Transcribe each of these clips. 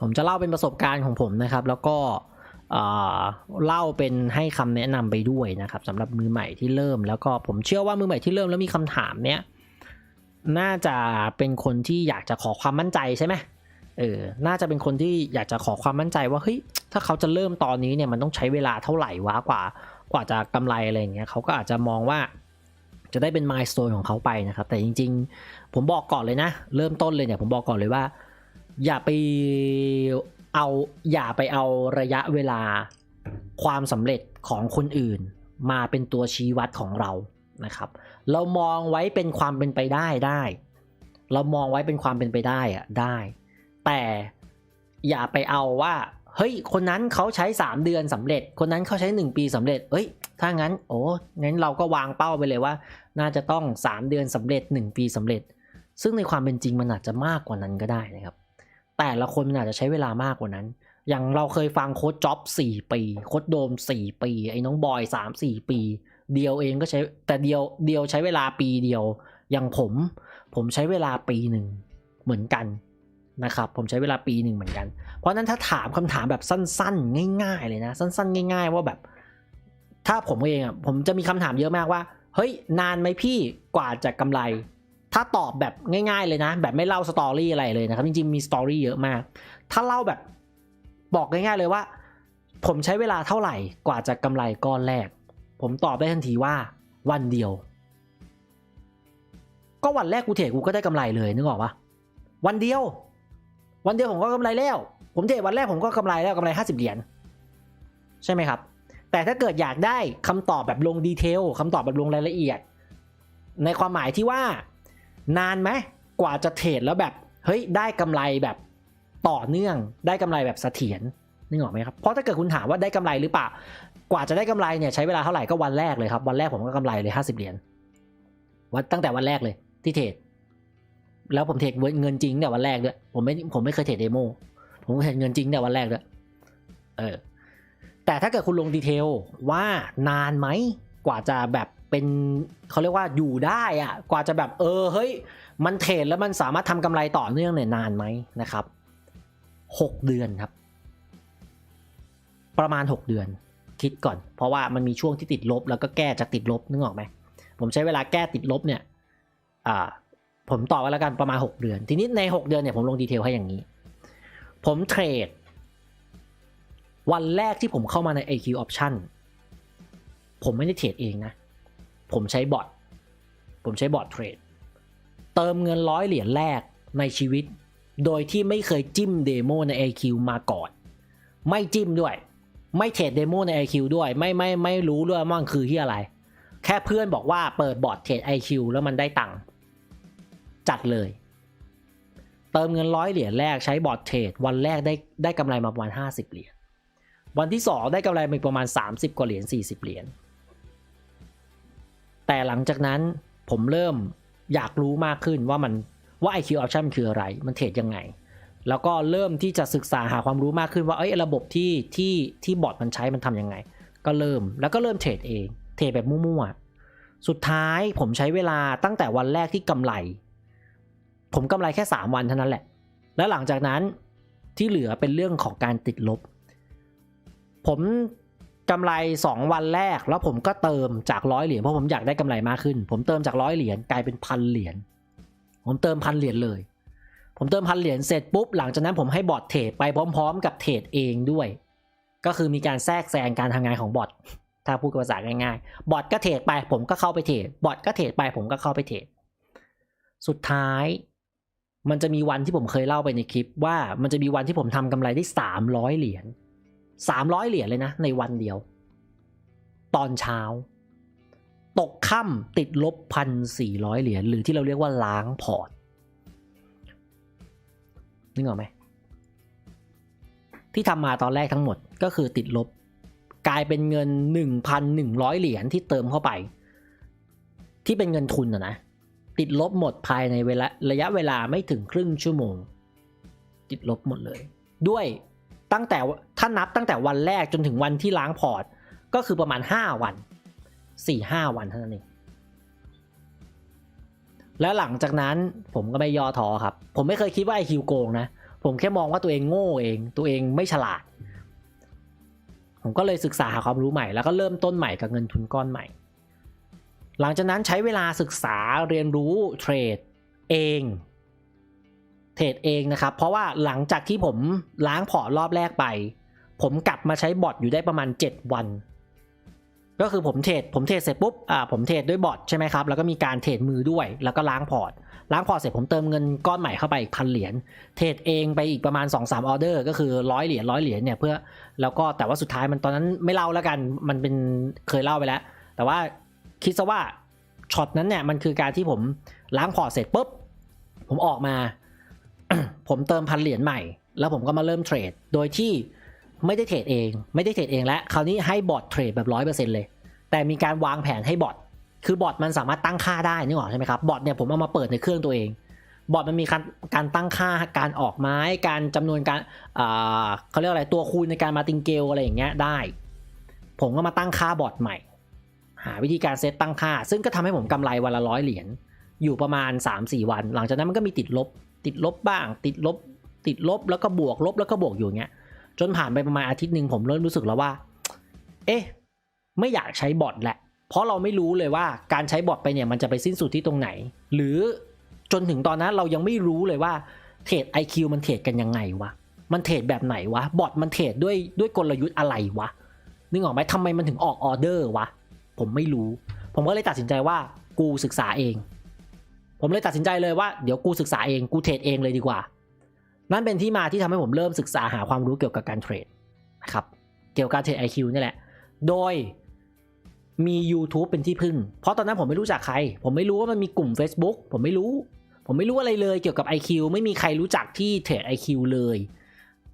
ผมจะเล่าเป็นประสบการณ์ของผมนะครับ แล้วก็เล่าเป็นให้คำแนะนำไปด้วยนะครับสำหรับมือใหม่ที่เริ่ม แล้วก็ผมเชื่อว่ามือใหม่ที่เริ่มแล้วมีคำถามเนี้ยน่าจะเป็นคนที่อยากจะขอความมั่นใจใช่ไหมเออน่าจะเป็นคนที่อยากจะขอความมั่นใจว่าเฮ้ยถ้าเขาจะเริ่มตอนนี้เนี่ยมันต้องใช้เวลาเท่าไหร่วะกว่ากว่าจะกำไรอะไรอย่างเงี้ยเขาก็อาจจะมองว่าจะได้เป็นมายส t ต n ของเขาไปนะครับ แต่จริง ๆ ผมบอกก่อนเลยนะ เริ่มต้นเลยเนี่ยผมบอกก่อนเลยว่า อย่าไปเอาอย่าไปเอาระยะเวลาความสำเร็จของคนอื่น มาเป็นตัวชี้วัดของเรานะครับ เรามองไว้เป็นความเป็นไปได้ได้ เรามองไว้เป็นความเป็นไปได้อะได้ แต่อย่าไปเอาว่าเฮ้ย คนนั้นเขาใช้ 3 เดือนสำเร็จ คนนั้นเขาใช้ 1 ปีสำเร็จ เอ้ย ถ้างั้น โอ้งั้นเราก็วางเป้าไปเลยว่า น่าจะต้อง 3 เดือนสำเร็จ 1 ปีสำเร็จ ซึ่งในความเป็นจริงมันอาจจะมากกว่านั้นก็ได้นะครับ แต่ละคนมันอาจจะใช้เวลามากกว่านั้น อย่างเราเคยฟังโค้ดจ็อบ4ปีโค้ดโดม4ปี ไอ้น้องบอย3 4ปี เดียวเองก็ใช้แต่เดียวเดียวใช้เวลาปีเดียว อย่างผมผมใช้เวลาปีหนึ่งเหมือนกันนะครับผมใช้เวลาปีหนึ่งเหมือนกัน เพราะนั้นถ้าถามคำถามแบบสั้นๆ ง่าย ๆ เลยนะ สั้น ๆ ง่าย ๆ ว่าแบบ ถ้าผมเองอะผมจะมีคำถามเยอะมากว่า เฮ้ย นานไหมพี่กว่าจะกำไร ถ้าตอบแบบง่าย ๆ เลยนะ แบบไม่เล่าสตอรี่อะไรเลยนะครับ จริงๆมีสตอรี่เยอะมาก ถ้าเล่าแบบบอกง่าย ๆ เลยว่า ผมใช้เวลาเท่าไหร่กว่าจะกำไรก้อนแรก ผมตอบได้ทันทีว่าวันเดียว ก็วันแรกกูเทรดกูก็ได้กำไรเลยนึกออกปะวันเดียว วันเดียวผมก็กำไรแล้ว ผมเทรดวันแรกผมก็กำไรแล้วกำไรห้าสิบเหรียญใช่ไหมครับ แต่ถ้าเกิดอยากได้คำตอบแบบลงดีเทลคำตอบแบบลงรายละเอียด ในความหมายที่ว่า นานไหมกว่าจะเทรดแล้วแบบเฮ้ยได้กำไรแบบต่อเนื่องได้กำไรแบบเสถียรนึกออกไหมครับเพราะถ้าเกิดคุณถามว่าได้กำไรหรือเปล่ากว่าจะได้กำไรเนี่ยใช้เวลาเท่าไหร่ก็วันแรกเลยครับวันแรกผมก็กำไรเลยห้าสิบเหรียญวันตั้งแต่วันแรกเลยที่เทรดแล้วผมเทรดเงินจริงเนี่ยวันแรกด้วยผมไม่ผมไม่เคยเทรดเดโมผมเทรดเงินจริงเนี่ยวันแรกด้วยเออแต่ถ้าเกิดคุณลงดีเทลว่านานไหมกว่าจะแบบ เป็นเขาเรียกว่าอยู่ได้อะกว่าจะแบบเออเฮ้ยมันเทรดแล้วมันสามารถทำกำไรต่อเนื่องเนี่ยนานไหมนะครับหกเดือนครับ ประมาณหกเดือนคิดก่อน เพราะว่ามันมีช่วงที่ติดลบ แล้วก็แก้จากติดลบนึกออกไหมผมใช้เวลาแก้ติดลบเนี่ยผมต่อไว้แล้วกันประมาณ 6 เดือน ทีนี้ใน 6 เดือนเนี่ยผมลงดีเทลให้อย่างนี้ ผมเทรด วันแรกที่ผมเข้ามาใน AQ Option ผมไม่ได้เทรดเองนะ ผมใช้บอทผมใช้บอทเทรด เติมเงินร้อยเหรียญแรกในชีวิต โดยที่ไม่เคยจิ้มเดโมใน AQ มาก่อน ไม่จิ้มด้วย ไม่เทรดเดโมใน IQ ด้วย ไม่ไม่ไม่รู้ด้วยว่ามันคือที่อะไร แค่เพื่อนบอกว่าเปิดบอร์ดเทรด IQ แล้วมันได้ตังค์จัดเลย เติมเงินร้อยเหรียญแรกใช้บอร์ดเทรดวันแรกได้ได้กำไรมาประมาณ 50 เหรียญวันที่ 2 ได้กำไรมาประมาณ 30 กว่าเหรียญ40 เหรียญ แต่หลังจากนั้นผมเริ่มอยากรู้มากขึ้นว่ามันว่า IQ option มันคืออะไร มันเทรดยังไง แล้วก็เริ่มที่จะศึกษาหาความรู้มากขึ้นว่าเอ้ยระบบที่ที่ที่บอร์ดมันใช้มันทำยังไง ก็เริ่มแล้วก็เริ่มเทรดเอง เทรดแบบมั่วๆ สุดท้ายผมใช้เวลาตั้งแต่วันแรกที่กำไร ผมกำไรแค่ 3 วันเท่านั้นแหละ แล้วหลังจากนั้นที่เหลือเป็นเรื่องของการติดลบ ผม กำไร 2 วันแรก แล้วผมก็เติมจากร้อยเหรียญเพราะผมอยากได้กำไรมากขึ้น ผมเติมจากร้อยเหรียญกลายเป็นพันเหรียญผมเติมพันเหรียญเลย ผมเติมพันเหรียญเสร็จปุ๊บหลังจากนั้นผมให้บอทเทรดไปพร้อม ๆ กับเทรดเองด้วย ก็คือมีการแทรกแซงการทำงานของบอทถ้าพูดภาษาง่ายๆบอทก็เทรดไป ผมก็เข้าไปเทรดบอทก็เทรดไป ผมก็เข้าไปเทรดสุดท้าย มันจะมีวันที่ผมเคยเล่าไปในคลิป ว่ามันจะมีวันที่ผมทำกำไรได้สามร้อยเหรียญสามร้อยเหรียญเลยนะ ในวันเดียว ตอนเช้า ตกค่ำติดลบพันสี่ร้อยเหรียญหรือที่เราเรียกว่าล้างพอร์ตนึกออกไหมที่ทำมาตอนแรกทั้งหมดก็คือติดลบ กลายเป็นเงิน 1,100 เหรียญที่เติมเข้าไป ที่เป็นเงินทุนอะนะ ติดลบหมดภายในเวลาระยะเวลาไม่ถึงครึ่งชั่วโมง ติดลบหมดเลย ด้วยตั้งแต่ถ้านับตั้งแต่วันแรกจนถึงวันที่ล้างพอร์ต ก็คือประมาณ 5 วัน 4-5 วันเท่านั้นเองแล้วหลังจากนั้นผมก็ไม่ย่อท้อครับ ผมไม่เคยคิดว่าไอคิวโกงนะ ผมแค่มองว่าตัวเองโง่เอง ตัวเองไม่ฉลาด ผมก็เลยศึกษาหาความรู้ใหม่ แล้วก็เริ่มต้นใหม่กับเงินทุนก้อนใหม่ หลังจากนั้นใช้เวลาศึกษาเรียนรู้เทรดเอง เทรดเองนะครับ เพราะว่าหลังจากที่ผมล้างพอร์ตรอบแรกไป ผมกลับมาใช้บอทอยู่ได้ประมาณ 7 วัน ก็คือผมเทรดผมเทรดเสร็จปุ๊บอ่าผมเทรดด้วยบอทใช่ไหมครับแล้วก็มีการเทรดมือด้วย แล้วก็ล้างพอร์ตล้างพอร์ตเสร็จผมเติมเงินก้อนใหม่เข้าไปอีกพันเหรียญเทรดเองไปอีกประมาณ 2-3ออเดอร์ก็คือร้อยเหรียญร้อยเหรียญเนี่ยเพื่อแล้วก็แต่ว่าสุดท้ายมันตอนนั้นไม่เล่าแล้วกันมันเป็นเคยเล่าไปแล้ว แต่ว่าคิดซะว่าช็อตนั้นเนี่ยมันคือการที่ผมล้างพอร์ตเสร็จปุ๊บผมออกมา ผมเติมพันเหรียญใหม่ แล้วผมก็มาเริ่มเทรดโดยที่ ไม่ได้เทรดเอง ไม่ได้เทรดเองแล้วคราวนี้ให้บอทเทรดแบบร้อยเปอร์เซ็นต์เลย แต่มีการวางแผนให้บอทคือบอทมันสามารถตั้งค่าได้นึกออใช่ไหมครับบอทเนี่ยผมเอามาเปิดในเครื่องตัวเอง บอทมันมีการการตั้งค่าการออกไม้การจำนวนการเขาเรียกอะไรตัวคูณในการมาติงเกลอะไรอย่างเงี้ยได้ ผมก็มาตั้งค่าบอทใหม่ หาวิธีการเซตตั้งค่า ซึ่งก็ทำให้ผมกำไรวันละร้อยเหรียญอยู่ประมาณ 3-4 วัน หลังจากนั้นมันก็มีติดลบ ติดลบบ้าง ติดลบ ติดลบแล้วก็บวกลบแล้วก็บวกอยู่เงี้ย จนผ่านไปประมาณอาทิตย์หนึ่งผมเริ่มรู้สึกแล้วว่า เอ๊ะ ไม่อยากใช้บอทแหละ เพราะเราไม่รู้เลยว่าการใช้บอทไปเนี่ยมันจะไปสิ้นสุดที่ตรงไหน หรือจนถึงตอนนั้นเรายังไม่รู้เลยว่าเทรด IQ มันเทรดกันยังไงวะ มันเทรดแบบไหนวะ บอทมันเทรดด้วยด้วยกลยุทธ์อะไรวะ นึกออกไหมทำไมมันถึงออกออเดอร์วะ ผมไม่รู้ ผมก็เลยตัดสินใจว่ากูศึกษาเอง ผมเลยตัดสินใจเลยว่าเดี๋ยวกูศึกษาเอง กูเทรดเองเลยดีกว่า นั่นเป็นที่มาที่ทำให้ผมเริ่มศึกษาหาความรู้เกี่ยวกับการเทรดนะครับ เกี่ยวกับการเทรด IQ นี่แหละ โดยมี YouTube เป็นที่พึ่ง เพราะตอนนั้นผมไม่รู้จักใคร ผมไม่รู้ว่ามันมีกลุ่ม Facebook ผมไม่รู้ ผมไม่รู้อะไรเลยเกี่ยวกับ IQ ไม่มีใครรู้จักที่เทรด IQ เลย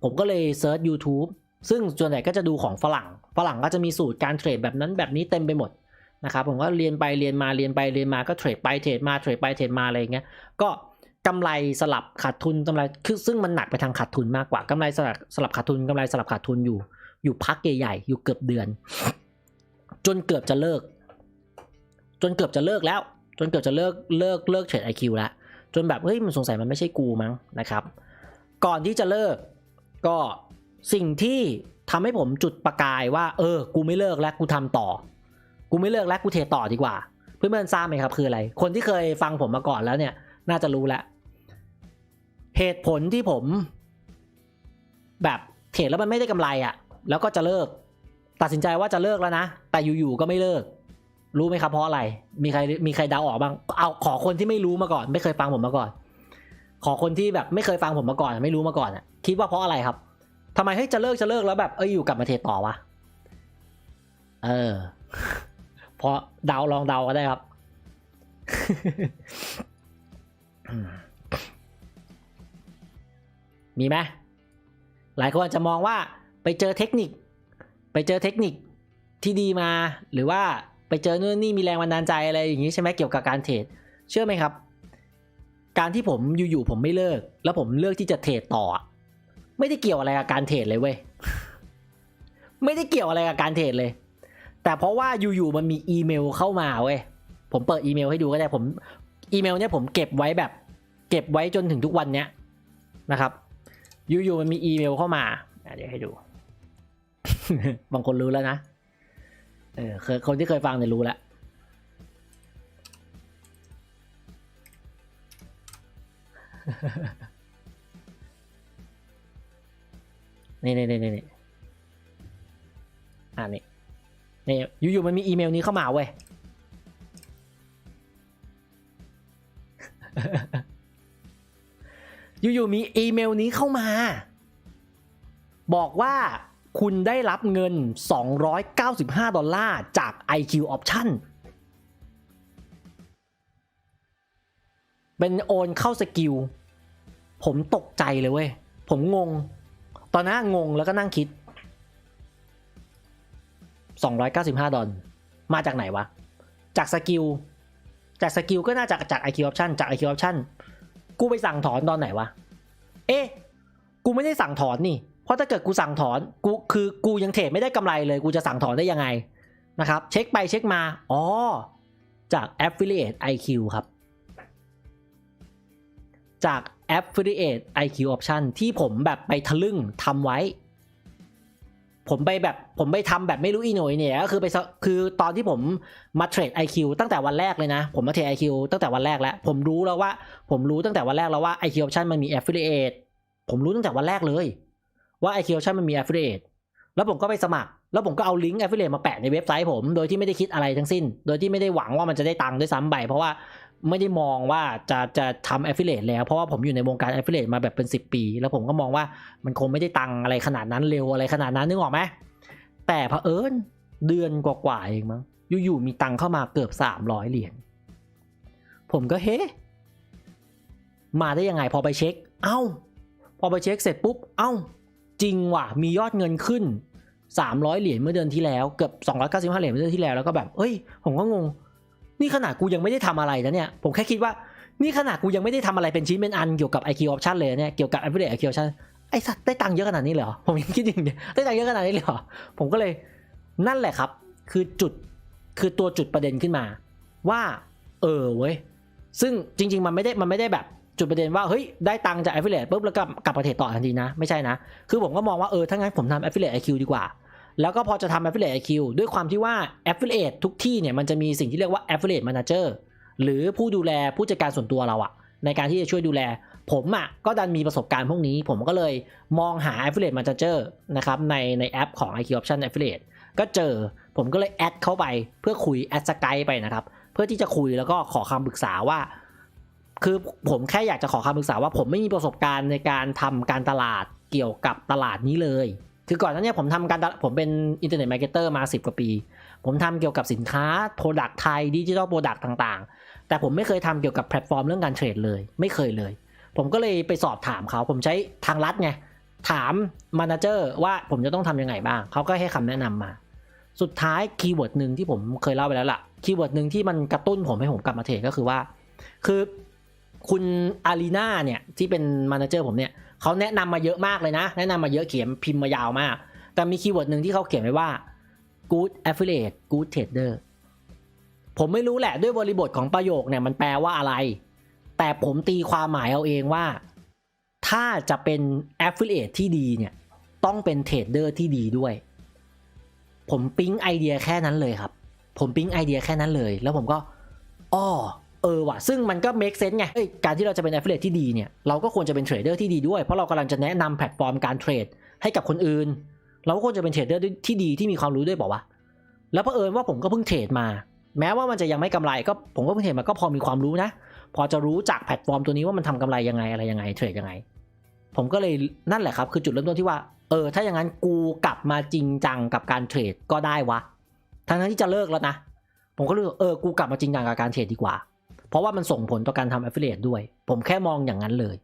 ผมก็เลยเซิร์ช YouTube ซึ่งส่วนใหญ่ก็จะดูของฝรั่ง ฝรั่งก็จะมีสูตรการเทรดแบบนั้นแบบนี้เต็มไปหมดนะครับ ผมก็เรียนไปเรียนมาเรียนไปเรียนมาก็เทรดไปเทรดมาเทรดไปเทรดมาอะไรอย่างเงี้ย ก็ กำไรสลับขาดทุนกำไรคือซึ่งมันหนักไปทางขาดทุนมากกว่ากำไรสลับสลับขาดทุนกำไรสลับขาดทุนอยู่ อยู่พักใหญ่ๆอยู่เกือบเดือน จนเกือบจะเลิก จนเกือบจะเลิกแล้ว จนเกือบจะเลิกเลิกเลิกเทรดไอคิวแล้วจนแบบเฮ้ยมันสงสัยมันไม่ใช่กูมั้งนะครับ ก่อนที่จะเลิกก็สิ่งที่ทำให้ผมจุดประกายว่า เออ กูไม่เลิกแล้วกูทำต่อ กูไม่เลิกแล้วกูเทรดต่อดีกว่า เพื่อนๆทราบไหมครับคืออะไร คนที่เคยฟังผมมาก่อนแล้วเนี่ย น่าจะรู้แล้ว เหตุผลที่ผม แบบเทรดแล้วมันไม่ได้กำไรอะ่ะ แล้วก็จะเลิก ตัดสินใจว่าจะเลิกแล้วนะ แต่อยู่ๆก็ไม่เลิก รู้ไหมครับเพราะอะไร มีใครมีใครเดาออกบ้าง เอาขอคนที่ไม่รู้มาก่อน ไม่เคยฟังผมมาก่อน ขอคนที่แบบไม่เคยฟังผมมาก่อน ไม่รู้มาก่อนอะ คิดว่าเพราะอะไรครับทำไมให้ยจะเลิกจะเลิกแล้วแบบเอ้ยอยู่กลับมาเทรดต่อวะเออเพราะเดาลองเดาก็ได้ครับ มีไหมหลายคนอาจจะมองว่าไปเจอเทคนิค ไปเจอเทคนิคที่ดีมา หรือว่าไปเจอนู่นนี่มีแรงบันดาลใจอะไรอย่างนี้ใช่ไหมเกี่ยวกับการเทรดเชื่อไหมครับ การที่ผมอยู่ๆผมไม่เลิก แล้วผมเลือกที่จะเทรดต่อ ไม่ได้เกี่ยวอะไรกับการเทรดเลยเว้ยไม่ได้เกี่ยวอะไรกับการเทรดเลย แต่เพราะว่าอยู่ๆมันมีอีเมลเข้ามาเว้ยผมเปิดอีเมลให้ดูก็ได้ผมอีเมลเนี่ยผมเก็บไว้แบบ เก็บไว้จนถึงทุกวันเนี้ยนะครับ อยู่ๆมันมีอีเมลเข้ามาอะเดี๋ยวให้ดู บางคนรู้แล้วนะ เออเคยคนที่เคยฟังเนี่ยรู้แล้ว นี่นี่นี่นี่อ่านี่นี่อยู่ๆมันมีอีเมลนี้เข้ามาเว้ย อยู่ๆมีอีเมลนี้เข้ามา บอกว่าคุณได้รับเงิน 295 ดอลลาร์จาก IQ Option เป็นโอนเข้าสกิล ผมตกใจเลยเว้ย ผมงง ตอนนั้นงงแล้วก็นั่งคิด 295 ดอลมาจากไหนวะ จากสกิล จากสกิลก็น่าจะจาก IQ Option จาก IQ Option กูไปสั่งถอนตอนไหนวะ เอ๊ะ กูไม่ได้สั่งถอนนี่ เพราะถ้าเกิดกูสั่งถอน กูคือกูยังเทรดไม่ได้กำไรเลย กูจะสั่งถอนได้ยังไงนะครับ เช็คไปเช็คมา อ๋อ จาก Affiliate IQ ครับ จาก Affiliate IQ Option ที่ผมแบบไปทะลึ่งทำไว้ ผมไปแบบผมไปทำแบบไม่รู้อีหน่ยเนี่ยก็คือไปคือตอนที่ผมมาเทรด IQ ตั้งแต่วันแรกเลยนะ ผมมาเทรด IQ ตั้งแต่วันแรกแล้ว ผมรู้แล้วว่า ผมรู้ตั้งแต่วันแรกแล้วว่า IQ Option มันมี Affiliate ผมรู้ตั้งแต่วันแรกเลยว่า IQ Option มันมี Affiliate แล้วผมก็ไปสมัคร แล้วผมก็เอาลิงก์ Affiliate มาแปะในเว็บไซต์ผม โดยที่ไม่ได้คิดอะไรทั้งสิ้น โดยที่ไม่ได้หวังว่ามันจะได้ตังค์ด้วยซ้ำไปเพราะว่า ไม่ได้มองว่าจะจะทำ Affiliate แล้ว เพราะว่าผมอยู่ในวงการ Affiliate มาแบบเป็น 10 ปี แล้วผมก็มองว่ามันคงไม่ได้ตังอะไรขนาดนั้นเร็วอะไรขนาดนั้นนึกออกไหมแต่เผอิญเดือนกว่าๆเองมั้งอยู่ๆมีตังเข้ามาเกือบ 300 เหรียญผมก็เฮ้มาได้ยังไงพอไปเช็ค เอ้า พอไปเช็คเสร็จปุ๊บ เอ้า จริงว่ะ มียอดเงินขึ้น 300 เหรียญเมื่อเดือนที่แล้ว เกือบ 295 เหรียญเมื่อเดือนที่แล้ว แล้วก็แบบ เอ้ย ผมก็งง นี่ขนาดกูยังไม่ได้ทำอะไรนะเนี่ย ผมแค่คิดว่า นี่ขนาดกูยังไม่ได้ทำอะไรเป็นชิ้นเป็นอันเกี่ยวกับ IQ option เลยเนี่ย เกี่ยวกับ affiliate IQ option ไอสัตว์ได้ตังค์เยอะขนาดนี้เลยเหรอ ผมยังคิดอย่างเดียวได้ตังค์เยอะขนาดนี้เลยเหรอ ผมก็เลยนั่นแหละครับ คือจุด คือตัวจุดประเด็นขึ้นมา ว่า เออเว้ย ซึ่งจริง ๆ มันไม่ได้ มันไม่ได้แบบจุดประเด็นว่า เฮ้ย ได้ตังค์จาก affiliate ปุ๊บแล้วก็กลับประเทศต่อทันทีนะ ไม่ใช่นะ คือผมก็มองว่า เออ ถ้างั้นผมทำ affiliate IQ ดีกว่า แล้วก็พอจะทำ affiliate IQ ด้วยความที่ว่า affiliate ทุกที่เนี่ยมันจะมีสิ่งที่เรียกว่า affiliate manager หรือผู้ดูแลผู้จัดการส่วนตัวเราอะในการที่จะช่วยดูแล ผมอะก็ดันมีประสบการณ์พวกนี้ ผมก็เลยมองหา affiliate manager นะครับในในแอปของ IQ option affiliate ก็เจอผมก็เลยแอดเข้าไปเพื่อคุยแอดสกายไปนะครับ เพื่อที่จะคุยแล้วก็ขอคำปรึกษาว่า คือผมแค่อยากจะขอคำปรึกษาว่า ผมไม่มีประสบการณ์ในการทำการตลาดเกี่ยวกับตลาดนี้เลย คือก่อนหน้านี้ผมทำการผมเป็นอินเทอร์เน็ตมาร์เก็ตเตอร์มา 10 กว่าปี ผมทำเกี่ยวกับสินค้าโปรดักต์ไทยดิจิทัลโปรดักต์ต่างๆ แต่ผมไม่เคยทำเกี่ยวกับแพลตฟอร์มเรื่องการเทรดเลย ไม่เคยเลย ผมก็เลยไปสอบถามเขา ผมใช้ทางลัดไง ถามมานาเจอร์ว่าผมจะต้องทำยังไงบ้าง เขาก็ให้คำแนะนำมา สุดท้ายคีย์เวิร์ดหนึ่งที่ผมเคยเล่าไปแล้วล่ะ คีย์เวิร์ดหนึ่งที่มันกระตุ้นผมให้ผมกลับมาเทรดก็คือว่า คือคุณอารีนาเนี่ยที่เป็นมานาเจอร์ผมเนี่ย เขาแนะนำมาเยอะมากเลยนะ แนะนำมาเยอะเขียนพิมพ์มายาวมาก แต่มีคีย์เวิร์ดหนึ่งที่เขาเขียนไว้ว่า good affiliate good trader ผมไม่รู้แหละด้วยบริบทของประโยคเนี่ยมันแปลว่าอะไร แต่ผมตีความหมายเอาเองว่า ถ้าจะเป็น affiliate ที่ดีเนี่ย ต้องเป็นเทรดเดอร์ที่ดีด้วย ผมปิ๊งไอเดียแค่นั้นเลยครับ ผมปิ๊งไอเดียแค่นั้นเลย แล้วผมก็อ้อ ออว่ะซึ่งมันก็ make sense ไงเอ้ยการที่เราจะเป็น affiliate ที่ดีเนี่ยเราก็ควรจะเป็นเทรดเดอร์ที่ดีด้วย เพราะเรากำลังจะแนะนำแพลตฟอร์มการเทรดให้กับคนอื่น เราก็ควรจะเป็นเทรดเดอร์ที่ดีที่มีความรู้ด้วยบอกว่า แล้วเผอิญว่าผมก็เพิ่งเทรดมา แม้ว่ามันจะยังไม่กำไรก็ผมก็เพิ่งเทรดมาก็พอมีความรู้นะ พอจะรู้จากแพลตฟอร์มตัวนี้ว่ามันทำกำไรยังไงอะไรยังไงเทรดยังไง ผมก็เลยนั่นแหละครับคือจุดเริ่มต้นที่ว่าเออถ้าอย่างนั้นกูกลับมาจริงจังกับการเทรดก็ได้วะทั้งนั้นที่จะเลิกแล้วนะผมก็รู้เออกูกลับมาจริงจังกับการเทรดดีกว่า ราะว่ามันส่งผลต่อการทำ affiliate ด้วย ผมแค่มองอย่างนั้นเลย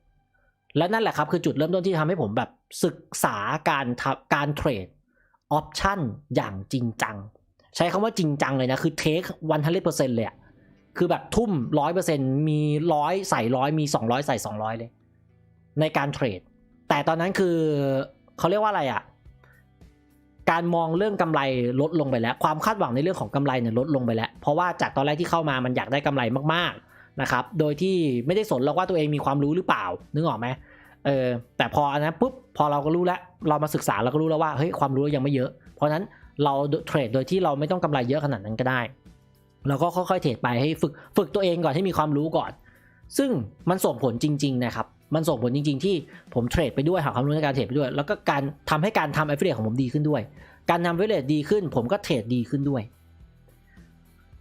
และนั่นแหละครับคือจุดเริ่มต้นที่ทำให้ผมแบบศึกษาการทำการเทรดออปชั่นอย่างจริงจัง ใช้คำว่าจริงจังเลยนะ คือเทควันทันเปอร์เซ็นต์เลยอะคือแบบทุ่มร้อยเปอร์เซ็นมีร้อยใส่ร้อยมีสองร้อยใส่สองร้อยเลย ในการเทรด แต่ตอนนั้นคือเขาเรียกว่าอะไรอะ การมองเรื่องกำไรลดลงไปแล้ว ความคาดหวังในเรื่องของกำไรเนี่ยลดลงไปแล้ว เพราะว่าจากตอนแรกที่เข้ามามันอยากได้กำไรมากๆนะครับ โดยที่ไม่ได้สนหรอกว่าตัวเองมีความรู้หรือเปล่า นึกออกไหมเออแต่พออันนั้นปุ๊บพอเราก็รู้แล้วเรามาศึกษาเราก็รู้แล้วว่าเฮ้ยความรู้ยังไม่เยอะ เพราะนั้นเราเทรดโดยที่เราไม่ต้องกำไรเยอะขนาดนั้นก็ได้เราก็ค่อยๆเทรดไปให้ฝึกฝึกตัวเองก่อนให้มีความรู้ก่อน ซึ่งมันส่งผลจริง ๆนะครับ มันส่งผลจริง ๆ ที่ผมเทรดไปด้วยหาความรู้ในการเทรดไปด้วย แล้วก็การทำให้การทำ affiliate ของผมดีขึ้นด้วย การทำ affiliate ดีขึ้น ผมก็เทรดดีขึ้นด้วย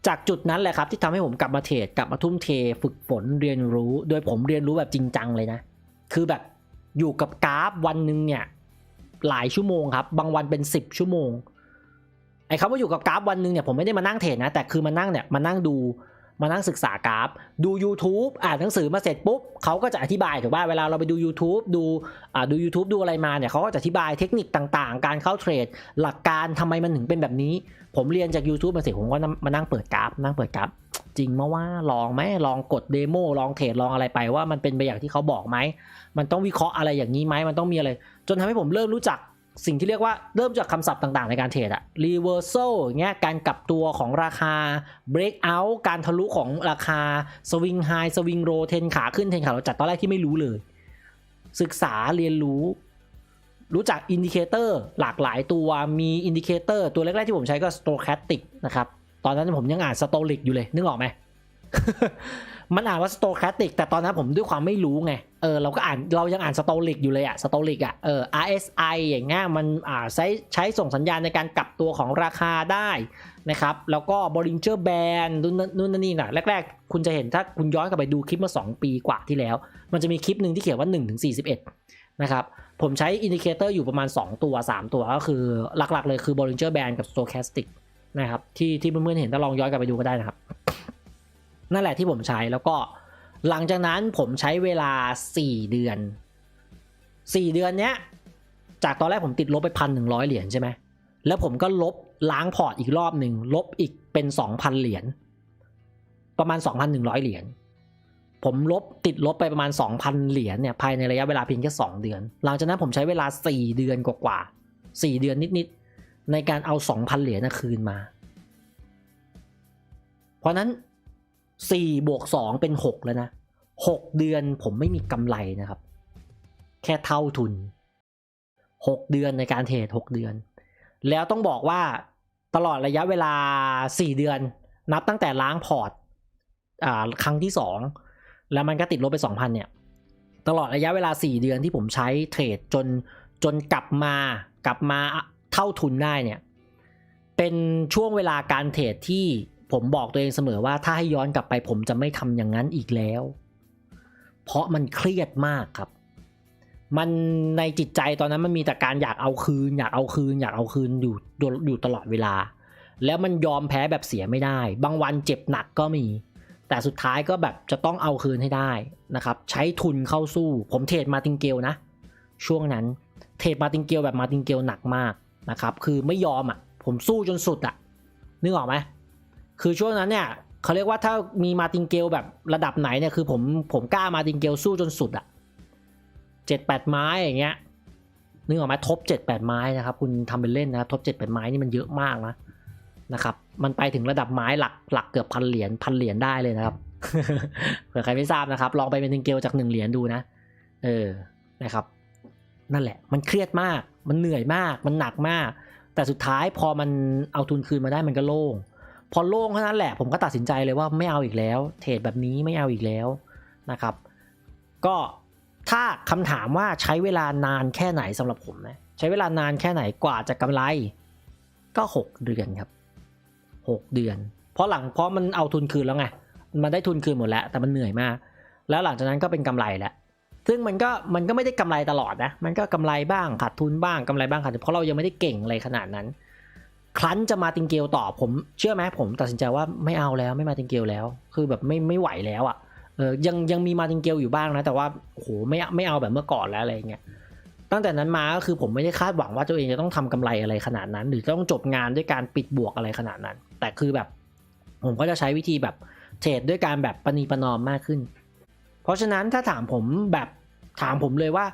จากจุดนั้นแหละครับที่ทำให้ผมกลับมาเทรดกลับมาทุ่มเทฝึกฝนเรียนรู้ โดยผมเรียนรู้แบบจริงจังเลยนะ คือแบบอยู่กับกราฟวันหนึ่งเนี่ยหลายชั่วโมงครับ บางวันเป็น 10 ชั่วโมงไอ้คำว่าอยู่กับกราฟวันหนึ่งเนี่ยผมไม่ได้มานั่งเทรดนะ แต่คือมานั่งเนี่ยมานั่งดู มานั่งศึกษากราฟ ดู YouTube อ่านหนังสือมาเสร็จปุ๊บเขาก็จะอธิบายถูกป่ะเวลาเราไปดู YouTube ดูอ่าดู YouTube ดูอะไรมาเนี่ยเขาก็จะอธิบายเทคนิคต่างๆ การเข้าเทรด หลักการทำไมมันถึงเป็นแบบนี้ ผมเรียนจาก YouTube มาเสร็จผมก็มานั่งเปิดกราฟ นั่งเปิดกราฟ จริงมาว่าลองไหมลองกดเดโมลองเทรดลองอะไรไปว่ามันเป็นไปอย่างที่เขาบอกไหมมันต้องวิเคราะห์อะไรอย่างนี้ไหมมันต้องมีอะไร จนทำให้ผมเริ่มรู้จัก สิ่งที่เรียกว่าเริ่มจากคำศัพท์ต่างๆในการเทรดอะ reversal อย่างเงี้ยการกลับตัวของราคา breakout การทะลุของราคา swing high swing low เทนขาขึ้นเทนขาลงจากตอนแรกที่ไม่รู้เลย ศึกษาเรียนรู้ รู้จักอินดิเคเตอร์หลากหลายตัวมีอินดิเคเตอร์ตัวแรก ๆ ที่ผมใช้ก็ stochastic นะครับ ตอนนั้นผมยังอ่าน stoic อยู่เลย นึกออกไหม มันอ่านว่า stochastic แต่ตอนนั้นผมด้วยความไม่รู้ไง เออเราก็อ่านเรายังอ่าน stoic อยู่เลยอะ stoic อะเออ RSI อย่างเงี้ยมันอ่าใช้ใช้ส่งสัญญาณในการกลับตัวของราคาได้นะครับ แล้วก็ Bollinger Band นู่นนู่นนี่น่ะแรก ๆ คุณจะเห็นถ้าคุณย้อนกลับไปดูคลิปเมื่อ 2 ปีกว่าที่แล้ว มันจะมีคลิปหนึ่งที่เขียนว่า1ถึง41 นะครับ ผมใช้อินดิเคเตอร์อยู่ประมาณ 2 ตัว 3 ตัวก็คือหลักๆ เลยคือ Bollinger Band กับ Stochastic นะครับที่ที่เพื่อนๆเห็นถ้าลองย้อนกลับไปดูก็ได้นะครับ นั่นแหละที่ผมใช้แล้วก็หลังจากนั้นผมใช้เวลา 4 เดือน 4 เดือนเนี้ยจากตอนแรกผมติดลบไปพันหนึ่งร้อยเหรียญใช่ไหมแล้วผมก็ลบล้างพอร์ตอีกรอบหนึ่งลบอีกเป็น 2,000 เหรียญประมาณ 2,100 เหรียญผมลบติดลบไปประมาณ 2,000 เหรียญเนี่ยภายในระยะเวลาเพียงแค่ 2 เดือน หลังจากนั้นผมใช้เวลา 4 เดือนกว่าๆ4เดือนนิดๆในการเอา 2,000 เหรียญนะคืนมา เพราะนั้น 4บวก2เป็น 6 แล้วนะ 6 เดือนผมไม่มีกำไรนะครับ แค่เท่าทุน 6 เดือนในการเทรด6เดือน แล้วต้องบอกว่าตลอดระยะเวลา 4 เดือน นับตั้งแต่ล้างพอร์ตอ่าครั้งที่ 2 แล้วมันก็ติดลบไป 2,000 เนี่ย ตลอดระยะเวลา 4 เดือนที่ผมใช้เทรดจนจนกลับมากลับมาเท่าทุนได้เนี่ย เป็นช่วงเวลาการเทรดที่ ผมบอกตัวเองเสมอว่าถ้าให้ย้อนกลับไปผมจะไม่ทำอย่างนั้นอีกแล้ว เพราะมันเครียดมากครับ มันในจิตใจตอนนั้นมันมีแต่การอยากเอาคืน อยากเอาคืน อยากเอาคืนอยู่อยู่ตลอดเวลา แล้วมันยอมแพ้แบบเสียไม่ได้ บางวันเจ็บหนักก็มี แต่สุดท้ายก็แบบจะต้องเอาคืนให้ได้นะครับ ใช้ทุนเข้าสู้ ผมเทรดมาติงเกลนะ ช่วงนั้นเทรดมาติงเกลแบบมาติงเกลหนักมากนะครับ คือไม่ยอมอะ ผมสู้จนสุดอะนึกออกไหม คือช่วงนั้นเนี่ยเขาเรียกว่าถ้ามีมาติงเกลแบบระดับไหนเนี่ยคือผมผมกล้ามาติงเกลสู้จนสุดอะเจ็ดแปดไม้อย่างเงี้ยนึกออกไหมทบเจ็ดแปดไม้นะครับคุณทำเป็นเล่นนะทบเจ็ดแปดไม้นี่มันเยอะมากนะนะครับ มันไปถึงระดับไม้หลักหลักเกือบพันเหรียญพันเหรียญได้เลยนะครับเผื่อใครไม่ทราบนะครับ ลองไปเป็นติงเกลจากหนึ่งเหรียญดูนะ เออนะครับ นั่นแหละ มันเครียดมาก มันเหนื่อยมาก มันหนักมาก แต่สุดท้ายพอมันเอาทุนคืนมาได้มันก็โล่ง พอโล่งเท่านั้นแหละผมก็ตัดสินใจเลยว่าไม่เอาอีกแล้ว เทรดแบบนี้ไม่เอาอีกแล้วนะครับ ก็ถ้าคำถามว่าใช้เวลานานแค่ไหนสำหรับผมนะใช้เวลานานแค่ไหนกว่าจะกำไร ก็หกเดือนครับหกเดือน เพราะหลังเพราะมันเอาทุนคืนแล้วไงมันได้ทุนคืนหมดแล้วแต่มันเหนื่อยมาก แล้วหลังจากนั้นก็เป็นกำไรแล้วซึ่งมันก็มันก็ไม่ได้กำไรตลอดนะ มันก็กำไรบ้างขาดทุนบ้างกำไรบ้างขาดทุนเพราะเรายังไม่ได้เก่งอะไรขนาดนั้น ครั้นจะมาติงเกลต่อผมเชื่อไหมผมตัดสินใจว่าไม่เอาแล้วไม่มาติงเกลแล้ว คือแบบไม่ไม่ไหวแล้วอะ่ะเออยังยังมีมาติงเกลอยู่บ้างนะ แต่ว่าโหไม่ไม่เอาแบบเมื่อก่อนแล้วอะไรเงี้ยตั้งแต่นั้นมาก็คือผมไม่ได้คาดหวังว่าตัวเองจะต้องทำกำไรอะไรขนาดนั้น หรือต้องจบงานด้วยการปิดบวกอะไรขนาดนั้น แต่คือแบบผมก็จะใช้วิธีแบบเทรดด้วยการแบบปณีประนอมมากขึ้น เพราะฉะนั้นถ้าถามผมแบบถามผมเลยว่า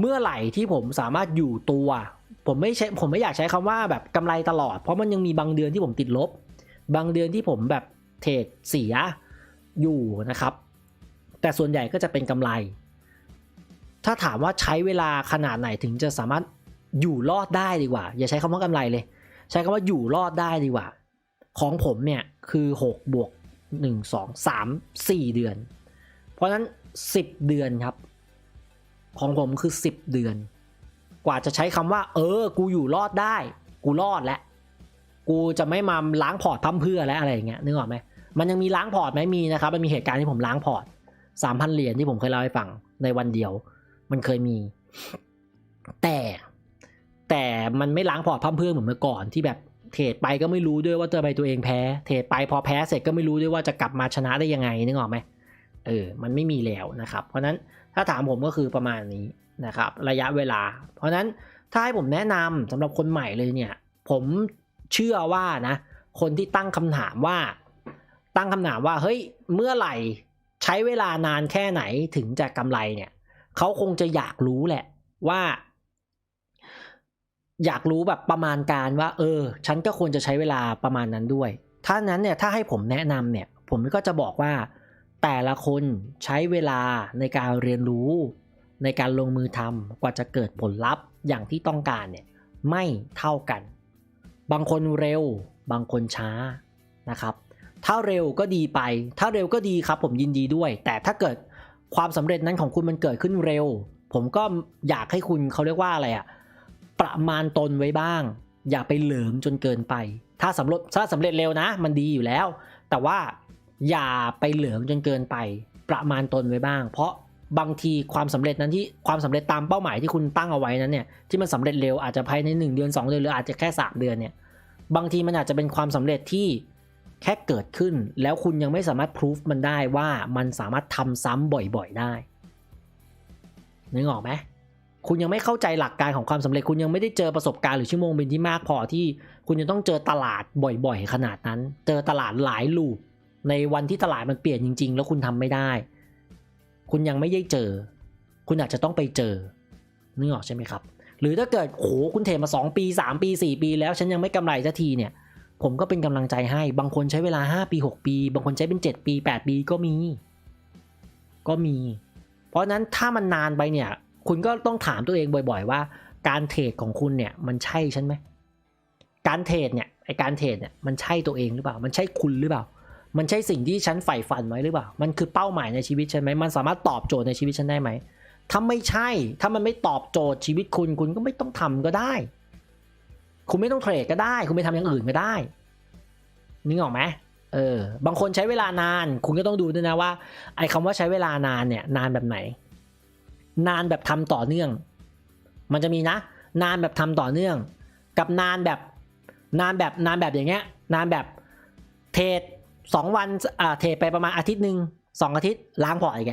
เมื่อไหร่ที่ผมสามารถอยู่ตัว ผมไม่ใช่ผมไม่อยากใช้คำว่าแบบกำไรตลอด เพราะมันยังมีบางเดือนที่ผมติดลบ บางเดือนที่ผมแบบเทรดเสียอยู่นะครับ แต่ส่วนใหญ่ก็จะเป็นกำไร ถ้าถามว่าใช้เวลาขนาดไหนถึงจะสามารถอยู่รอดได้ดีกว่า อย่าใช้คำว่ากำไรเลย ใช้คำว่าอยู่รอดได้ดีกว่า ของผมเนี่ยคือ6บวก1 2 3 4 เดือน เพราะฉะนั้น 10 เดือนครับ ของผมคือ 10 เดือน กว่าจะใช้คำว่า เออ กูอยู่รอดได้ กูรอดแล้ว กูจะไม่มาล้างพอร์ตพั่มเพื่อและอะไรอย่างเงี้ยนึกออกไหมมันยังมีล้างพอร์ตไหมมีนะครับ มันมีเหตุการณ์ที่ผมล้างพอร์ตสามพันเหรียญที่ผมเคยเล่าให้ฟังในวันเดียว มันเคยมี แต่แต่มันไม่ล้างพอร์ตพั่มเพื่อเหมือนเมื่อก่อนที่แบบเทรดไปก็ไม่รู้ด้วยว่าตัวไปตัวเองแพ้ เทรดไปพอแพ้เสร็จก็ไม่รู้ด้วยว่าจะกลับมาชนะได้ยังไงนึกออกไหม เออมันไม่มีแล้วนะครับ เพราะนั้นถ้าถามผมก็คือประมาณนี้นะครับ ระยะเวลา เพราะฉะนั้นถ้าให้ผมแนะนำสำหรับคนใหม่เลยเนี่ย ผมเชื่อว่านะคนที่ตั้งคำถามว่า ตั้งคำถามว่าเฮ้ยเมื่อไหร่ใช้เวลานานแค่ไหนถึงจะกำไรเนี่ยเขาคงจะอยากรู้แหละว่า อยากรู้แบบประมาณการว่า เออ ฉันก็ควรจะใช้เวลาประมาณนั้นด้วย ถ้านั้นเนี่ยถ้าให้ผมแนะนำเนี่ย ผมก็จะบอกว่า แต่ละคนใช้เวลาในการเรียนรู้ ในการลงมือทำกว่าจะเกิดผลลัพธ์อย่างที่ต้องการเนี่ยไม่เท่ากัน บางคนเร็ว บางคนช้านะครับ ถ้าเร็วก็ดีไป ถ้าเร็วก็ดีครับ ผมยินดีด้วย แต่ถ้าเกิดความสำเร็จนั้นของคุณมันเกิดขึ้นเร็ว ผมก็อยากให้คุณเขาเรียกว่าอะไรอะประมาณตนไว้บ้าง อย่าไปเหลิงจนเกินไป ถ้าสำเร็จถ้าสำเร็จเร็วนะ มันดีอยู่แล้ว แต่ว่า อย่าไปเหลืองจนเกินไป ประมาณตนไว้บ้าง เพราะบางทีความสำเร็จนั้นที่ความสำเร็จตามเป้าหมายที่คุณตั้งเอาไว้นั้นเนี่ยที่มันสำเร็จเร็วอาจจะภายใน 1 เดือน 2 เดือนหรืออาจจะแค่ 3 เดือนเนี่ยบางทีมันอาจจะเป็นความสำเร็จที่แค่เกิดขึ้น แล้วคุณยังไม่สามารถพิสูจมันได้ว่ามันสามารถทำซ้ำบ่อยๆได้นึกออกไหมคุณยังไม่เข้าใจหลักการของความสำเร็จ คุณยังไม่ได้เจอประสบการณ์หรือชั่วโมงบินที่มากพอที่ คุณจะต้องเจอตลาดบ่อยๆ ขนาดนั้น เจอตลาดหลายลูป ในวันที่ตลาดมันเปลี่ยนจริง ๆ แล้วคุณทำไม่ได้ คุณยังไม่ได้เจอ คุณอาจจะต้องไปเจอนึกออกใช่ไหมครับ หรือถ้าเกิดโหคุณเทรดมา 2 ปี 3 ปี 4 ปี แล้วฉันยังไม่กำไรสักทีเนี่ย ผมก็เป็นกำลังใจให้บางคนใช้เวลา 5 ปี 6 ปี บางคนใช้เป็น 7 ปี 8 ปีก็มี ก็มี เพราะฉะนั้นถ้ามันนานไปเนี่ย คุณก็ต้องถามตัวเองบ่อย ๆ ว่า การเทรดของคุณเนี่ยมันใช่ฉันไหมการเทรดเนี่ยไอการเทรดเนี่ยมันใช่ตัวเองหรือเปล่า มันใช่คุณหรือเปล่า มันใช่สิ่งที่ฉันใฝ่ฝันไว้หรือเปล่า มันคือเป้าหมายในชีวิตฉันไหมมันสามารถตอบโจทย์ในชีวิตฉันได้ไหมถ้าไม่ใช่ ถ้ามันไม่ตอบโจทย์ชีวิตคุณ คุณก็ไม่ต้องทำก็ได้ คุณไม่ต้องเทรดก็ได้ คุณไปทำอย่างอื่นก็ได้ นึกออกไหมเออ บางคนใช้เวลานาน คุณก็ต้องดูด้วยนะว่า ไอ้คำว่าใช้เวลานานเนี่ย นานแบบไหน นานแบบทำต่อเนื่อง มันจะมีนะ นานแบบทำต่อเนื่อง กับนานแบบ นานแบบ นานแบบอย่างเงี้ย นานแบบเทรด สองวันอ่าเทไปประมาณอาทิตย์หนึ่งสองอาทิตย์ล้างพอร์ตอีกแก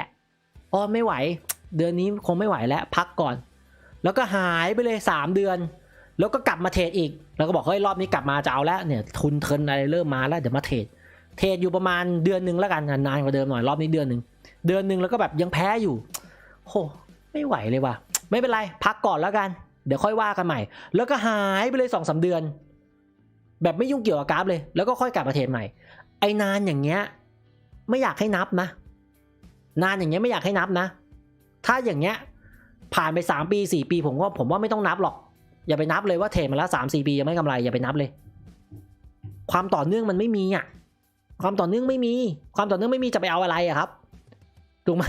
อ๋อไม่ไหว เดือนนี้คงไม่ไหวแล้วพักก่อน แล้วก็หายไปเลยสามเดือน แล้วก็กลับมาเทรดอีก แล้วก็บอกเฮ้ยรอบนี้กลับมาจะเอาแล้วเนี่ยทุนเทินอะไรเริ่มมาแล้วเดี๋ยวมาเทรดเทรดอยู่ประมาณเดือนหนึ่งแล้วกันนานกว่าเดิมหน่อยรอบนี้เดือนหนึ่งเดือนหนึ่งแล้วก็แบบยังแพ้อยู่โหไม่ไหวเลยว่ะไม่เป็นไรพักก่อนแล้วกัน เดี๋ยวค่อยว่ากันใหม่ แล้วก็หายไปเลยสองสาเดือน แบบไม่ยุ่งเกี่ยวกับกราฟเลย แล้วก็ค่อยกลับมาเทรดใหม่ ไอ้นานอย่างเงี้ยไม่อยากให้นับนะ นานอย่างเงี้ยไม่อยากให้นับนะ ถ้าอย่างเงี้ยผ่านไปสามปีสี่ปีผมว่าผมว่าไม่ต้องนับหรอก อย่าไปนับเลยว่าเทรดมาแล้วสามสี่ปียังไม่กำไรอย่าไปนับเลย ความต่อเนื่องมันไม่มีอะความต่อเนื่องไม่มี ความต่อเนื่องไม่มีจะไปเอาอะไรอะครับถูกไหม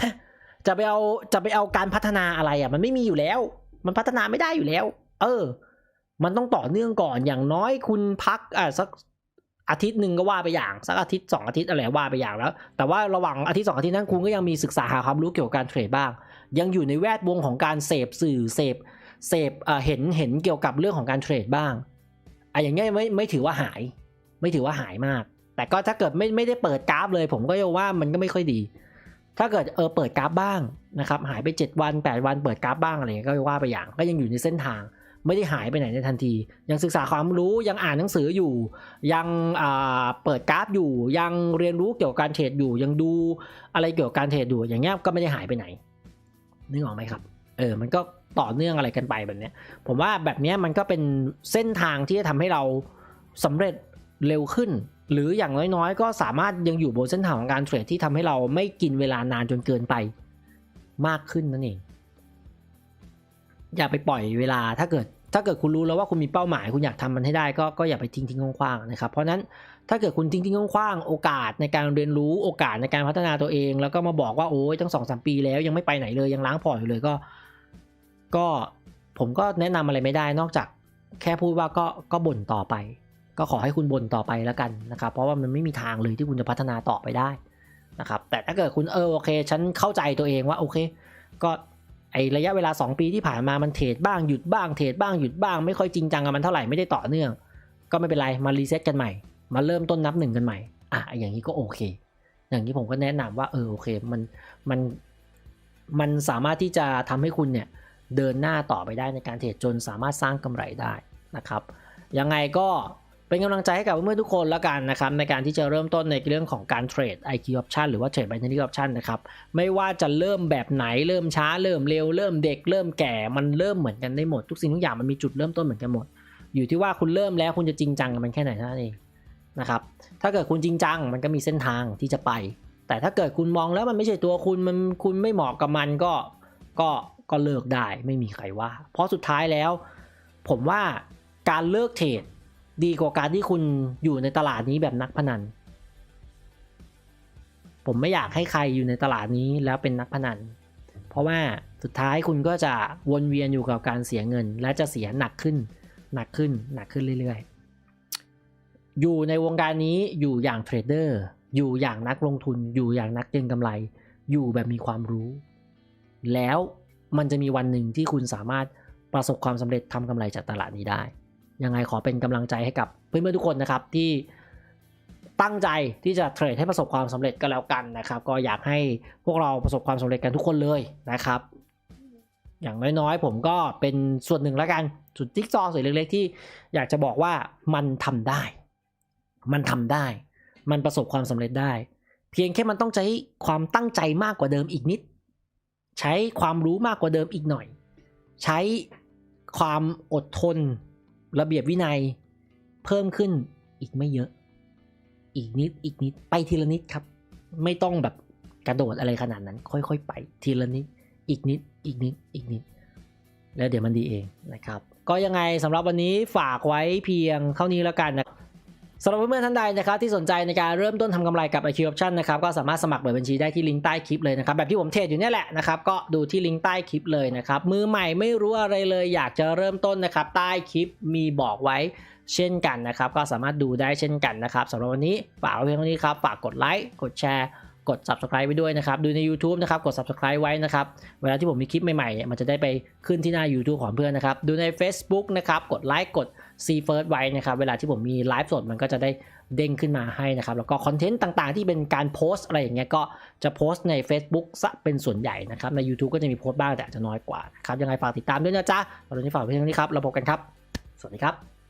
จะไปเอาจะไปเอาการพัฒนาอะไรอะ มันไม่มีอยู่แล้ว มันพัฒนาไม่ได้อยู่แล้ว เออ มันต้องต่อเนื่องก่อนอย่างน้อยคุณพักอะสัก อาทิตย์หนึ่งก็ว่าไปอย่างสักอาทิตย์สองอาทิตย์อะไรว่าไปอย่างแล้ว แต่ว่าระหว่างอาทิตย์สองอาทิตย์นั้นคุณก็ยังมีศึกษาหาความรู้เกี่ยวกับการเทรดบ้าง ยังอยู่ในแวดวงของการเสพสื่อเสพเสพเห็นเห็นเกี่ยวกับเรื่องของการเทรดบ้างอะอย่างเงี้ยไม่ไม่ถือว่าหาย ไม่ถือว่าหายมาก แต่ก็ถ้าเกิดไม่ไม่ได้เปิดกราฟเลย ผมก็ยว่ามันก็ไม่ค่อยดี ถ้าเกิดเออเปิดกราฟบ้างนะครับหายไป 7 วัน 8 วันเปิดกราฟบ้างอะไรเงี้ยก็ว่าไปอย่างก็ยังอยู่ในเส้นทาง ไม่ได้หายไปไหนในทันที ยังศึกษาความรู้ยังอ่านหนังสืออยู่ ยังเปิดกราฟอยู่ ยังเรียนรู้เกี่ยวกับการเทรดอยู่ ยังดูอะไรเกี่ยวกับการเทรดอยู่อย่างเงี้ยก็ไม่ได้หายไปไหนนึกออกไหมครับ เออมันก็ต่อเนื่องอะไรกันไปแบบเนี้ยผมว่าแบบเนี้ยมันก็เป็นเส้นทางที่จะทำให้เราสำเร็จเร็วขึ้น หรืออย่างน้อยๆ ก็สามารถยังอยู่บนเส้นทางของการเทรดที่ทำให้เราไม่กินเวลานานจนเกินไปมากขึ้นนั่นเอง อย่าไปปล่อยเวลาถ้าเกิดถ้าเกิดคุณรู้แล้วว่าคุณมีเป้าหมาย คุณอยากทำมันให้ได้ก็ก็อย่าไปทิ้งทิ้งคว้างๆนะครับเพราะนั้นถ้าเกิดคุณทิ้งทิ้งคว้างๆโอกาสในการเรียนรู้โอกาสในการพัฒนาตัวเอง แล้วก็มาบอกว่าโอ้ยตั้งสองสามปีแล้วยังไม่ไปไหนเลยยังล้างพอร์ตอยู่เลยก็ ก็ผมก็แนะนำอะไรไม่ได้นอกจากแค่พูดว่าก็ก็บ่นต่อไป ก็ขอให้คุณบ่นต่อไปแล้วกันนะครับเพราะว่ามันไม่มีทางเลยที่คุณจะพัฒนาต่อไปได้นะครับแต่ถ้าเกิดคุณเออโอเค ฉันเข้าใจตัวเองว่าโอเค ก็ ไอระยะเวลา 2 ปีที่ผ่านมามันเทรดบ้างหยุดบ้างเทรดบ้างหยุดบ้างไม่ค่อยจริงจังกับมันเท่าไหร่ไม่ได้ต่อเนื่อง ก็ไม่เป็นไรมารีเซ็ตกันใหม่ มาเริ่มต้นนับหนึ่งกันใหม่อะอย่างนี้ก็โอเค อย่างนี้ผมก็แนะนำว่าเออโอเคมันมันมันสามารถที่จะทำให้คุณเนี่ยเดินหน้าต่อไปได้ในการเทรดจนสามารถสร้างกำไรได้นะครับยังไงก็ เป็นกำลังใจให้กับเพื่อนทุกคนแล้วกันนะครับในการที่จะเริ่มต้นในเรื่องของการเทรด IQ option หรือว่าเทรด binary option นะครับไม่ว่าจะเริ่มแบบไหนเริ่มช้าเริ่มเร็วเริ่มเด็กเริ่มแก่มันเริ่มเหมือนกันได้หมดทุกสิ่งทุกอย่างมันมีจุดเริ่มต้นเหมือนกันหมด อยู่ที่ว่าคุณเริ่มแล้วคุณจะจริงจังกับมันแค่ไหนนั้นเองนะครับถ้าเกิดคุณจริงจังมันก็มีเส้นทางที่จะไป แต่ถ้าเกิดคุณมองแล้วมันไม่ใช่ตัวคุณมันคุณไม่เหมาะกับมันก็ก็ก็เลิกได้ไม่มีใครว่า เพราะสุดท้ายแล้ว ผมว่าการเลิกเทรด ดีกว่าการที่คุณอยู่ในตลาดนี้แบบนักพนัน ผมไม่อยากให้ใครอยู่ในตลาดนี้แล้วเป็นนักพนัน เพราะว่าสุดท้ายคุณก็จะวนเวียนอยู่กับการเสียเงิน และจะเสียหนักขึ้น หนักขึ้น หนักขึ้นเรื่อยๆ อยู่ในวงการนี้อยู่อย่างเทรดเดอร์ อยู่อย่างนักลงทุน อยู่อย่างนักเก็งกำไร อยู่แบบมีความรู้ แล้วมันจะมีวันหนึ่งที่คุณสามารถประสบความสำเร็จทำกำไรจากตลาดนี้ได้ ยังไงขอเป็นกำลังใจให้กับเพื่อนๆทุกคนนะครับที่ตั้งใจที่จะเทรดให้ประสบความสำเร็จก็แล้วกันนะครับ ก็อยากให้พวกเราประสบความสำเร็จกันทุกคนเลยนะครับ อย่างน้อยๆ ผมก็เป็นส่วนหนึ่งแล้วกันจุดจิ๊กซอส่วนเล็กๆที่อยากจะบอกว่ามันทำได้ มันทำได้ มันประสบความสำเร็จได้ เพียงแค่มันต้องใช้ความตั้งใจมากกว่าเดิมอีกนิด ใช้ความรู้มากกว่าเดิมอีกหน่อย ใช้ความอดทน ระเบียบวินัยเพิ่มขึ้นอีกไม่เยอะ อีกนิดอีกนิดไปทีละนิดครับ ไม่ต้องแบบกระโดดอะไรขนาดนั้น ค่อยๆ ไปทีละนิด อีกนิดอีกนิดอีกนิด แล้วเดี๋ยวมันดีเองนะครับ ก็ยังไงสำหรับวันนี้ฝากไว้เพียงเท่านี้แล้วกันนะ สำหรับเพื่อนๆท่านใดนะครับที่สนใจในการเริ่มต้นทำกำไรกับ IQ Option นะครับก็สามารถสมัครเปิดบัญชีได้ที่ลิงก์ใต้คลิปเลยนะครับแบบที่ผมเทรดอยู่เนี่ยแหละนะครับก็ดูที่ลิงก์ใต้คลิปเลยนะครับมือใหม่ไม่รู้อะไรเลยอยากจะเริ่มต้นนะครับใต้คลิปมีบอกไว้เช่นกันนะครับก็สามารถดูได้เช่นกันนะครับสำหรับวันนี้ฝากเพียงเท่านี้ครับฝากกดไลค์กดแชร์ กด subscribe ไว้ด้วยนะครับ ดูใน YouTube นะครับ กด subscribe ไว้นะครับ เวลาที่ผมมีคลิปใหม่ๆเนี่ย มันจะได้ไปขึ้นที่หน้า YouTube ของเพื่อนนะครับ ดูใน Facebook นะครับ กดไลค์ กด See First ไว้นะครับ เวลาที่ผมมีไลฟ์สดมันก็จะได้เด้งขึ้นมาให้นะครับ แล้วก็คอนเทนต์ต่างๆ ที่เป็นการโพสอะไรอย่างเงี้ย ก็จะโพสใน Facebook ซะเป็นส่วนใหญ่นะครับ ใน YouTube ก็จะมีโพสบ้างแต่อาจจะน้อยกว่านะครับ ยังไงฝากติดตามด้วยนะจ๊ะวันนี้ฝากเพียงเท่านี้ครับเราพบกันครับ สวัสดีครับ